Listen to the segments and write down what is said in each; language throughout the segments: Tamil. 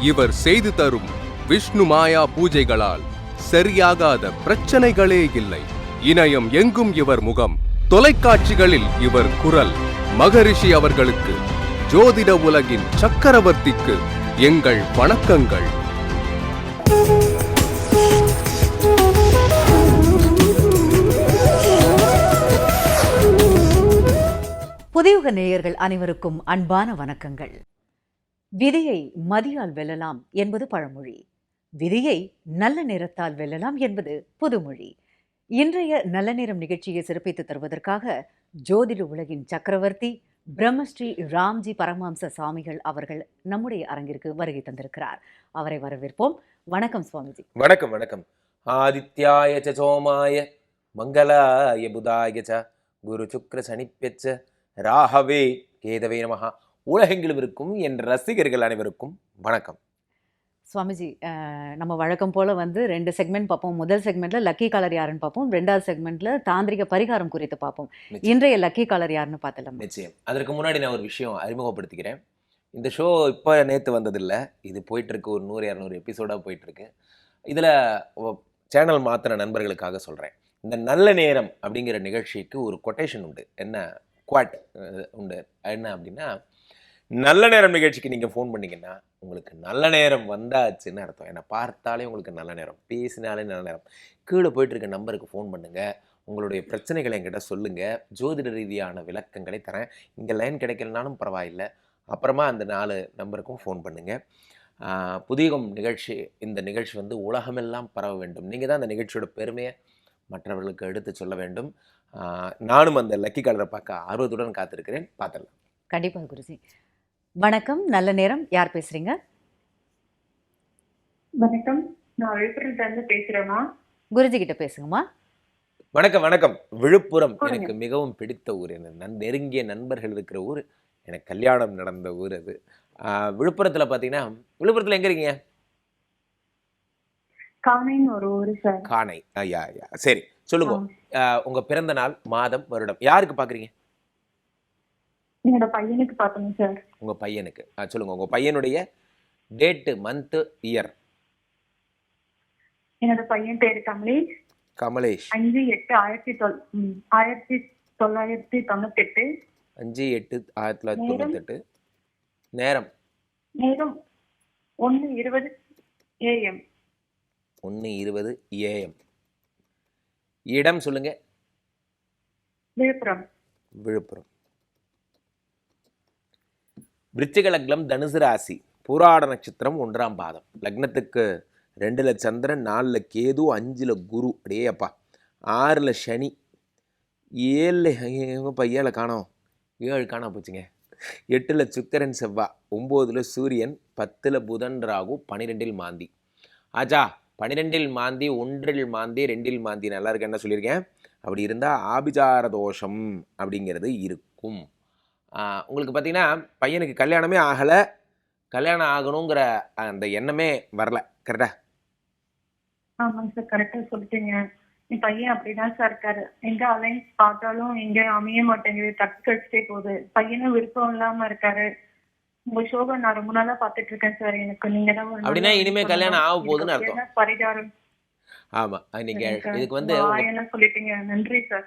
இவர் செய்து தரும் விஷ்ணு மாயா பூஜைகளால் சரியாகாத பிரச்சனைகளே இல்லை. இணையம் எங்கும் இவர் முகம். தொலைக்காட்சிகளில் இவர் குரல். மகரிஷி அவர்களுக்கு ஜோதிட உலகின் சக்கரவர்த்திக்கு எங்கள் வணக்கங்கள். புதியுக நேயர்கள் அனைவருக்கும் அன்பான வணக்கங்கள். விதியை மதியால் வெல்லலாம் என்பது பழமொழி. விதியை நல்ல நேரத்தால் வெல்லலாம் என்பது புதுமொழி. இன்றைய நல்ல நேரம் நிகழ்ச்சியை சிறப்பித்து தருவதற்காக ஜோதிட உலகின் சக்கரவர்த்தி பிரம்மஸ்ரீ ராம்ஜி பரமஹம்ச சுவாமிகள் அவர்கள் நம்முடைய அரங்கிற்கு வருகை தந்திருக்கிறார். அவரை வரவேற்போம். வணக்கம் சுவாமிஜி. வணக்கம் வணக்கம். ஆதித்யாய சோமாய மங்களாய புதாய ச குரு சுக்ர சனிப்பெச்ச ராகவே கேதவே நமஹா. உலகெங்கிலும் இருக்கும் என் ரசிகர்கள் அனைவருக்கும் வணக்கம். சுவாமிஜி நம்ம வழக்கம் போல வந்து ரெண்டு செக்மெண்ட் பார்ப்போம். முதல் செக்மெண்ட்ல லக்கி காலர் யாருன்னு பார்ப்போம். ரெண்டாவது செக்மெண்ட்ல தாந்திரிக பரிகாரம் குறித்து பார்ப்போம். இன்றைய லக்கி காலர் யாருன்னு பார்த்தலாம் நிச்சயம். அதற்கு முன்னாடி நான் ஒரு விஷயம் அறிமுகப்படுத்திக்கிறேன். இந்த ஷோ இப்போ நேற்று வந்ததில்லை. இது போயிட்டு இருக்கு ஒரு நூறு இரநூறு எபிசோடாக போயிட்டு இருக்கு இதில் சேனல் மாத்திர நண்பர்களுக்காக சொல்கிறேன் இந்த நல்ல நேரம் அப்படிங்கிற நிகழ்ச்சிக்கு ஒரு கொட்டேஷன் உண்டு. என்ன? குவாட் உண்டு. என்ன அப்படின்னா நல்ல நேரம் நிகழ்ச்சிக்கு நீங்கள் ஃபோன் பண்ணிங்கன்னா உங்களுக்கு நல்ல நேரம் வந்தாச்சுன்னு அர்த்தம். என்னை பார்த்தாலே உங்களுக்கு நல்ல நேரம் பேசினாலே நல்ல நேரம். கீழே போயிட்டு இருக்க நம்பருக்கு ஃபோன் பண்ணுங்கள் உங்களுடைய பிரச்சனைகளை என்கிட்ட சொல்லுங்கள் ஜோதிட ரீதியான விளக்கங்களை தரேன். இங்கே லைன் கிடைக்கலனாலும் பரவாயில்லை. அப்புறமா அந்த நாலு நம்பருக்கும் ஃபோன் பண்ணுங்கள் புதியகம் நிகழ்ச்சி இந்த நிகழ்ச்சி வந்து உலகமெல்லாம் பரவ வேண்டும். நீங்கள் தான் அந்த நிகழ்ச்சியோட பெருமையை மற்றவர்களுக்கு எடுத்து சொல்ல வேண்டும். நானும் அந்த லக்கி காலரை பார்க்க ஆர்வத்துடன் காத்திருக்கிறேன். பார்த்துடலாம். கண்டிப்பாக குருஜி. வணக்கம். நல்ல நேரம். யார் பேசுறீங்க? வணக்கம். நான் விழுப்புரத்துல இருந்து பேசுறேம்மா. குருஜி கிட்ட பேசுங்கம்மா. வணக்கம் வணக்கம். விழுப்புரம். எனக்கு மிகவும் பிடித்த ஊர். எனக்கு நன் நெருங்கிய நண்பர்கள் இருக்கிற ஊர். எனக்கு கல்யாணம் நடந்த ஊர் அது. ஆஹ் விழுப்புரத்தில் பார்த்தீங்கன்னா விழுப்புரத்தில் எங்கே இருக்கீங்க? காணைன்னு ஒரு ஊரு சார். காணை. ஐயா ஐயா சரி சொல்லுங்க. உங்க பிறந்த நாள் மாதம் வருடம். யாருக்கு பார்க்குறீங்க என்னோட பையனுக்கு பார்த்தோங்க சார் உங்க பையனுக்கு. ஆ, சொல்லுங்க. உங்க பையனுடைய டேட்டு மந்த்து இயர் என்னோட பையன் பேரு கமலேஷ். கமலேஷ். அஞ்சு எட்டு ஆயிரத்தி தொள் ம், ஆயிரத்தி தொள்ளாயிரத்தி தொண்ணூத்தி எட்டு அஞ்சு எட்டு ஆயிரத்தி தொள்ளாயிரத்தி? தொண்ணூத்தெட்டு. நேரம். நேரம் ஒன்று இருபது ஏஎம் ஒன்று இருபது ஏஎம் இடம் சொல்லுங்க. விழுப்புரம். விழுப்புரம். விருச்சிக லக்னம் தனுசு ராசி பூராட நட்சத்திரம் ஒன்றாம் பாதம். லக்னத்துக்கு ரெண்டில் சந்திரன் நாலில் கேது அஞ்சில் குரு. அப்படியேப்பா அப்பா சனி ஏழில் எங்கப்பா ஏழை காணோம். ஏழு காணா போச்சுங்க. எட்டில் சுக்கரன் செவ்வா. ஒம்போதில் சூரியன் பத்தில் புதன் ராகு பனிரெண்டில் மாந்தி. ஆச்சா பனிரெண்டில் மாந்தி ஒன்றில் மாந்தி ரெண்டில் மாந்தி. நல்லா இருக்கு என்ன சொல்லியிருக்கேன். அப்படி இருந்தால் ஆபிஜார தோஷம் அப்படிங்கிறது இருக்கும். உங்களுக்கு பார்த்தீங்கன்னா பையனுக்கு கல்யாணமே ஆகலை. கல்யாணம் ஆகணுங்கிற அந்த எண்ணமே வரல. கரெக்டா ஆமாங்க சார் கரெக்டா சொல்லிட்டீங்க. என் பையன் அப்படிதான் சார் இருக்காரு. எங்க அலைன்ஸ் பார்த்தாலும் எங்க அமைய மாட்டேங்குது. தட்டு கழிச்சிட்டே போகுது. பையனும் விருப்பம் இல்லாம இருக்காரு. உங்க ஷோவை நான் ரொம்ப நாளா பாத்துட்டு இருக்கேன் சார் எனக்கு நீங்க தான் அப்படின்னா இனிமே. கல்யாணம் ஆக போகுதுன்னு அர்த்தம். பரிகாரம் இன்னைக்கு சரிங்க இதுக்கு. வந்து சொல்லிட்டீங்க. நன்றி சார்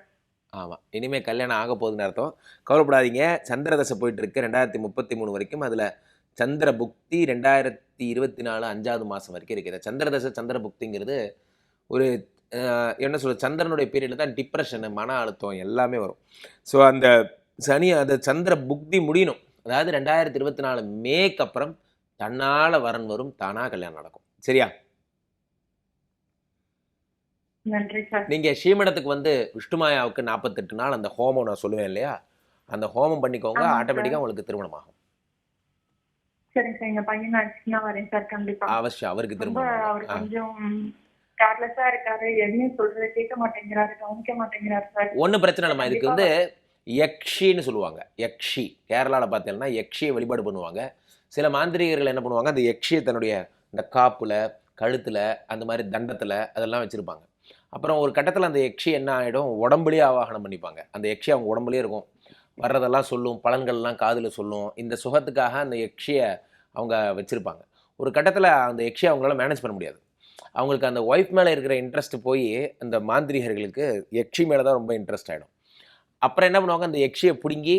ஆமாம் இனிமேல் கல்யாணம் ஆக போகுதுன்னு அர்த்தம். கவலைப்படாதீங்க. சந்திர தசை போயிட்டுருக்கு ரெண்டாயிரத்தி முப்பத்தி மூணு வரைக்கும். அதில் சந்திர புக்தி ரெண்டாயிரத்தி இருபத்தி நாலு அஞ்சாவது மாதம் வரைக்கும் இருக்குது சந்திர தசை சந்திர புக்திங்கிறது ஒரு என்ன சொல்கிறது சந்திரனுடைய பீரியடில் தான் டிப்ரெஷனு மன அழுத்தம் எல்லாமே வரும். ஸோ அந்த சனி அந்த சந்திர புக்தி முடியணும். அதாவது ரெண்டாயிரத்தி இருபத்தி நாலு மேக்கு அப்புறம் தன்னால் வரன் வரும் தானாக கல்யாணம் நடக்கும். சரியா? நன்றி சார். நீங்கள் ஸ்ரீமடத்துக்கு வந்து விஷ்ணுமாயாவுக்கு நாற்பத்தெட்டு நாள் அந்த ஹோமம் நான் சொல்லுவேன் இல்லையா? அந்த ஹோமம் பண்ணிக்கோங்க. ஆட்டோமேட்டிக்காக உங்களுக்கு திருமணம் ஆகும் கண்டிப்பா. அவசியம் அவருக்கு கொஞ்சம் கேர்லெஸ்ஸா இருக்காரு எதுவுமே சொல்றது கேட்க மாட்டேங்கிறாரு கவனிக்க மாட்டேங்கிறாரு சார். ஒன்றும் பிரச்சனை இல்லைம்மா இதுக்கு வந்து யக்ஷின்னு சொல்லுவாங்க யக்ஷி. கேரளாவில் பார்த்தீங்கன்னா யக்ஷியை வழிபாடு பண்ணுவாங்க. சில மாந்திரிகர்கள் என்ன பண்ணுவாங்க அந்த யக்ஷியை தன்னுடைய இந்த காப்பில் கழுத்தில் அந்த மாதிரி தண்டத்தில் அதெல்லாம் வச்சுருப்பாங்க. அப்புறம் ஒரு கட்டத்தில் அந்த யக்ஷி என்ன ஆகிடும் உடம்புலேயே ஆவாகனம் பண்ணிப்பாங்க. அந்த யக்ஷி அவங்க உடம்புலேயே இருக்கும். வர்றதெல்லாம் சொல்லும் பலன்கள்லாம் காதில் சொல்லும். இந்த சுகத்துக்காக அந்த யக்ஷியை அவங்க வச்சுருப்பாங்க. ஒரு கட்டத்தில் அந்த யக்ஷியை அவங்களால மேனேஜ் பண்ண முடியாது. அவங்களுக்கு அந்த ஒய்ஃப் மேலே இருக்கிற இன்ட்ரெஸ்ட் போய் அந்த மாந்திரிகர்களுக்கு யக்ஷி மேலே தான் ரொம்ப இன்ட்ரெஸ்ட் ஆகிடும் அப்புறம் என்ன பண்ணுவாங்க? அந்த யக்ஷியை பிடுங்கி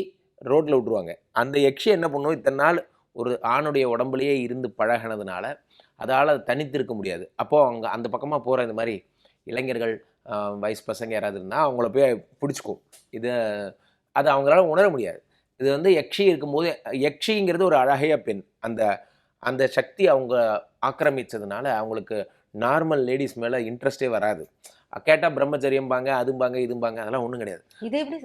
ரோட்டில் விட்ருவாங்க அந்த யக்ஷி என்ன பண்ணும்? இத்தனை நாள் ஒரு ஆணுடைய உடம்புலையே இருந்து பழகினதுனால அதால் தனித்திருக்க முடியாது. அப்போது அவங்க அந்த பக்கமாக போகிற இந்த மாதிரி இளைஞர்கள் வயசு பசங்க யாராவது இருந்தால் அவங்கள போய் பிடிச்சிக்கும் இது அது அவங்களால உணர முடியாது. இது வந்து யக்ஷி இருக்கும்போது யக்ஷிங்கிறது ஒரு அழகிய பெண். அந்த அந்த சக்தி அவங்க ஆக்கிரமிச்சதுனால அவங்களுக்கு நார்மல் லேடிஸ் மேலே இன்ட்ரெஸ்டே வராது. கேட்டால் பிரம்மச்சரியம்பாங்க அதும்பாங்க இதும்பாங்க அதெல்லாம் ஒன்றும் கிடையாது. இது எப்படி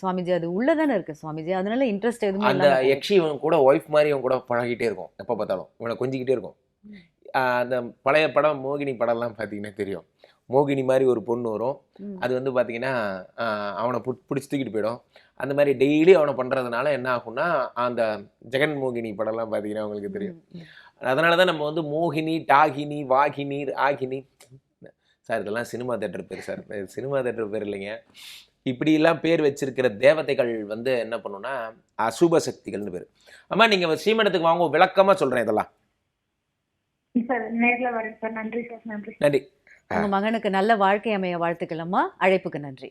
சுவாமிஜி அது உள்ளதானே இருக்கு சுவாமிஜி? அதனால இன்ட்ரெஸ்ட் எதுவுமே அந்த. யக்ஷி இவன் கூட ஒய்ஃப் மாதிரி இவன் கூட பழகிட்டே இருக்கும். எப்போ பார்த்தாலும். இவனை கொஞ்சிக்கிட்டே இருக்கும். அந்த பழைய படம் மோகினி படம்லாம் பார்த்தீங்கன்னா தெரியும். மோகினி மாதிரி ஒரு பொண்ணு வரும். அது வந்து பார்த்தீங்கன்னா அவனை புட் பிடிச்சி தூக்கிட்டு போயிடும். அந்த மாதிரி டெய்லி அவனை பண்ணுறதுனால என்ன ஆகும்னா அந்த ஜெகன் மோகினி படம்லாம் பார்த்தீங்கன்னா உங்களுக்கு தெரியும். அதனால தான் நம்ம வந்து மோகினி டாகினி வாகினி ஆகினி சார் இதெல்லாம் சினிமா தேட்டர் பேர் சார். சினிமா தேட்டர் பேர் இல்லைங்க. இப்படிலாம் பேர் வச்சிருக்கிற தேவதைகள் வந்து என்ன பண்ணுன்னா அசுப சக்திகள்னு பேர். அம்மா நீங்கள் ஸ்ரீமடத்துக்கு வாங்க விளக்கமாக சொல்கிறேன் இதெல்லாம். வரேன் சார். நன்றி. சார் நன்றி நன்றி உங்க மகனுக்கு நல்ல வாழ்க்கை அமைய வாழ்த்துக்கள்மா அழைப்புக்கு நன்றி.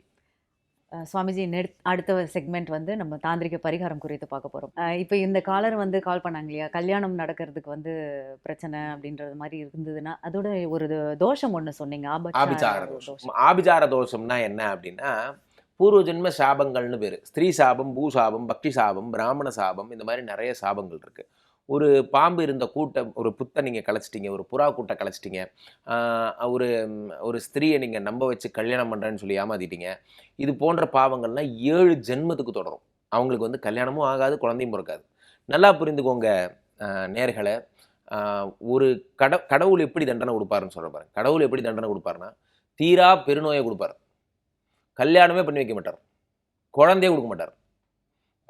சுவாமிஜி அடுத்த செக்மெண்ட் வந்து நம்ம தாந்திரிக பரிகாரம் குறித்து பார்க்க போறோம். அஹ், இப்போ இந்த காலர் வந்து கால் பண்ணாங்க இல்லையா? கல்யாணம் நடக்கிறதுக்கு வந்து பிரச்சனை அப்படின்றது மாதிரி இருந்ததுன்னா அதோட ஒரு தோஷம் ஒண்ணு சொன்னீங்க. ஆபிச்சார ஆபச்சார தோஷம். ஆபிச்சார தோஷம்னா என்ன அப்படின்னா பூர்வ ஜென்ம சாபங்கள்னு பேர். ஸ்திரீ சாபம் பூ சாபம் பக்தி சாபம் பிராமண சாபம் இந்த மாதிரி நிறைய சாபங்கள் இருக்கு. ஒரு பாம்பு இருந்த கூட்டம் ஒரு புத்தை நீங்கள் கலைச்சிட்டிங்க ஒரு புறா கூட்டை கலைச்சிட்டிங்க ஒரு ஒரு ஸ்திரீயை நீங்கள் நம்ப வச்சு கல்யாணம் பண்ணுறேன்னு சொல்லி ஏமாத்திட்டீங்க. இது போன்ற பாவங்கள்லாம் ஏழு ஜென்மத்துக்கு தொடரும். அவங்களுக்கு வந்து கல்யாணமும் ஆகாது குழந்தையும் பிறக்காது. நல்லா புரிந்துக்கோங்க நேர்களை. ஒரு கட கடவுள் எப்படி தண்டனை கொடுப்பாருன்னு சொல்ல பாருங்க. கடவுள் எப்படி தண்டனை கொடுப்பாருன்னா தீரா பெருநோயை கொடுப்பார். கல்யாணமே பண்ணி வைக்க மாட்டார். குழந்தையே கொடுக்க மாட்டார்.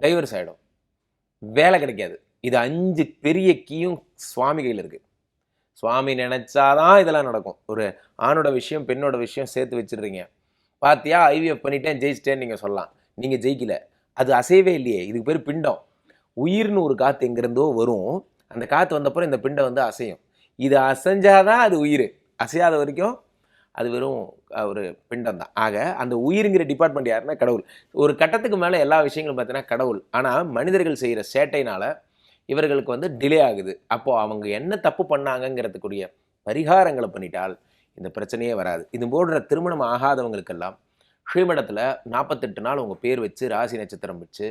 டைவர்ஸ் ஆகிடும் வேலை கிடைக்காது. இது அஞ்சு பெரிய கீயும் சுவாமி கையில் இருக்குது சுவாமி நினச்சாதான் இதெல்லாம் நடக்கும். ஒரு ஆணோட விஷயம் பெண்ணோட விஷயம் சேர்த்து வச்சிடுறீங்க. பார்த்தியா ஐவிஎஃப் பண்ணிட்டேன் ஜெயிச்சிட்டேன்னு நீங்கள் சொல்லலாம். நீங்கள் ஜெயிக்கல. அது அசையவே இல்லையே. இதுக்கு பேர் பிண்டம். உயிர்னு ஒரு காற்று எங்கேருந்தோ வரும். அந்த காற்று வந்தப்பறம் இந்த பிண்டம் வந்து அசையும். இது அசைஞ்சாதான் அது உயிர். அசையாத வரைக்கும் அது வெறும் ஒரு பிண்டம் தான். ஆக அந்த உயிருங்கிற டிபார்ட்மெண்ட் யாருன்னா கடவுள். ஒரு கட்டத்துக்கு மேலே எல்லா விஷயங்களும் பார்த்தீங்கன்னா கடவுள். ஆனால் மனிதர்கள் செய்கிற சேட்டைனால இவர்களுக்கு வந்து டிலே ஆகுது. அப்போது அவங்க என்ன தப்பு பண்ணாங்கங்கிறதுக்குரிய பரிகாரங்களை பண்ணிட்டால் இந்த பிரச்சனையே வராது. இது போன்ற திருமணம் ஆகாதவங்களுக்கெல்லாம் ஸ்ரீமடத்தில் நாற்பத்தெட்டு நாள் உங்கள் பேர் வச்சு ராசி நட்சத்திரம் வச்சு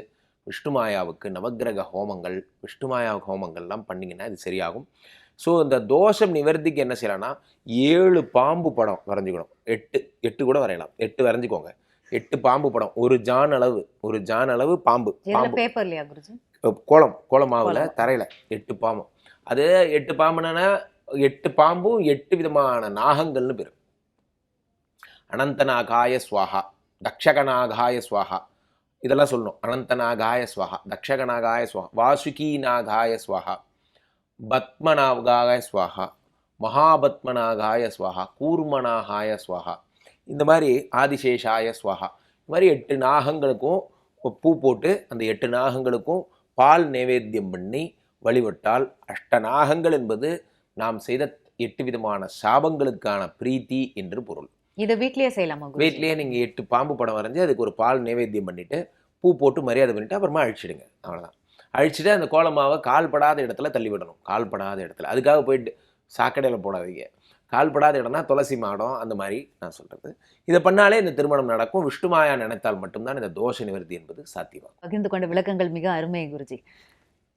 விஷ்ணுமாயாவுக்கு நவக்கிரக ஹோமங்கள் விஷ்ணுமாயா ஹோமங்கள்லாம் பண்ணிங்கன்னா இது சரியாகும். ஸோ இந்த தோஷம் நிவர்த்திக்கு என்ன செய்யலாம்னா ஏழு பாம்பு படம் வரைஞ்சிக்கணும். எட்டு எட்டு கூட வரையலாம். எட்டு வரைஞ்சிக்கோங்க. எட்டு பாம்பு படம். ஒரு ஜான் அளவு ஒரு ஜான் அளவு பாம்பு. பாம்பு. பேப்பர் இல்லையா குருஜி? கோலம் கோலமாவில் கோலம். தரையில் எட்டு பாம்பும் அது எட்டு பாம்புனா எட்டு பாம்பும் எட்டு விதமான நாகங்கள்னு பேர். அனந்தநாகாய ஸ்வாஹா தக்ஷகநாகாய ஸ்வாஹா. இதெல்லாம் சொல்லணும். அனந்தநாகாய ஸ்வாஹா தக்ஷகநாகாய ஸ்வாஹா வாசுகி நாகாய ஸ்வாஹா பத்மநாகாய ஸ்வாஹா மகாபத்மநாகாய ஸ்வாஹா கூர்மநாகாய ஸ்வாஹா. இந்த மாதிரி ஆதிசேஷாய ஸ்வாஹா. இந்த மாதிரி எட்டு நாகங்களுக்கும் பூ போட்டு அந்த எட்டு நாகங்களுக்கும் பால் நைவேத்தியம் பண்ணி வழிபட்டால் அஷ்டநாகங்கள் என்பது நாம் செய்த எட்டு விதமான சாபங்களுக்கான பிரீத்தி என்று பொருள். இதை வீட்லயே செய்யலாமா வீட்லயே நீங்க எட்டு பாம்பு படம் வரைஞ்சி அதுக்கு ஒரு பால் நைவேத்தியம் பண்ணிட்டு பூ போட்டு மரியாதை பண்ணிட்டு அப்புறமா அழிச்சிடுங்க. அவ்வளவுதான். அழிச்சிட்டு அந்த கோலமாவை கால்படாத இடத்துல தள்ளி விடணும் கால்படாத இடத்துல. அதுக்காக போயிட்டு சாக்கடையில் போடாதீங்க. கால்படாத இடம்னா துளசி மாடம் அந்த மாதிரி நான் சொல்றது. இதை பண்ணாலே இந்த திருமணம் நடக்கும். விஷ்ணுமாயா நினைத்தால் மட்டும்தான் இந்த தோஷ நிவர்த்தி என்பது சாத்தியமாகும். பகிர்ந்து கொண்ட விளக்கங்கள் மிக அருமை குருஜி.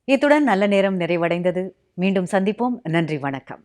இத்துடன் நல்ல நேரம் நிறைவடைந்தது. மீண்டும் சந்திப்போம். நன்றி வணக்கம்.